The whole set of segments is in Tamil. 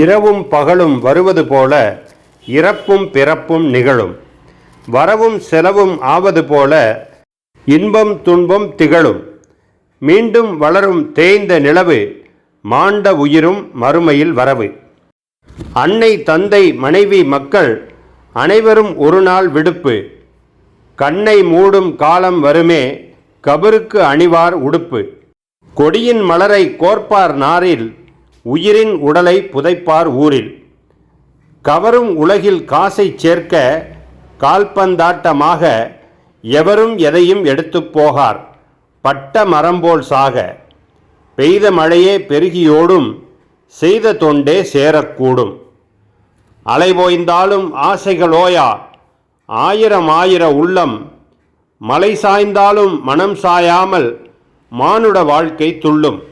இரவும் பகலும் வருவது போல இறப்பும் பிறப்பும் நிகழும். வரவும் செலவும் ஆவது போல இன்பம் துன்பம் திகழும். மீண்டும் வளரும் தேய்ந்த நிலவு மாண்ட உயிரும் மறுமையில் வரவு. அன்னை தந்தை மனைவி மக்கள் அனைவரும் ஒரு நாள் விடுப்பு. கண்ணை மூடும் காலம் வருமே கபருக்கு அணிவார் உடுப்பு. கொடியின் மலரை கோர்ப்பார் நாரில் உயிரின் உடலை புதைப்பார் ஊரில். கவரும் உலகில் காசை சேர்க்க கால்பந்தாட்டமாக எவரும் எதையும் எடுத்துப் போகார். பட்ட மரம்போல் சாக பெய்த மழையே பெருகியோடும் செய்த தொண்டே சேரக்கூடும். அலைபோய்ந்தாலும் ஆசைகளோயா? ஆயிரம் ஆயிர உள்ளம். மலை சாய்ந்தாலும் மனம் சாயாமல் மானுட வாழ்க்கை துள்ளும்.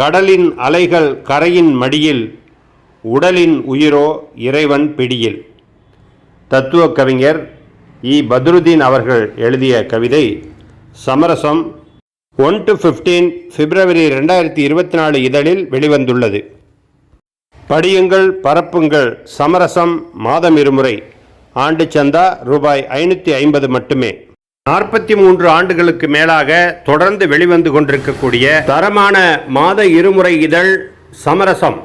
கடலின் அலைகள் கரையின் மடியில் உடலின் உயிரோ இறைவன் பிடியில். தத்துவ கவிஞர் இ. பத்ருதீன் அவர்கள் எழுதிய கவிதை சமரசம் ஒன் டு ஃபிஃப்டீன் பிப்ரவரி ரெண்டாயிரத்தி இருபத்தி நாலு இதழில் வெளிவந்துள்ளது. படியுங்கள் பரப்புங்கள் சமரசம் மாதம் இருமுறை. ஆண்டு சந்தா ரூபாய் ஐநூற்றி ஐம்பது மட்டுமே. நாற்பத்தி மூன்று ஆண்டுகளுக்கு மேலாக தொடர்ந்து வெளிவந்து கொண்டிருக்கக்கூடிய தரமான மாத இருமுறை இதழ் சமரசம்.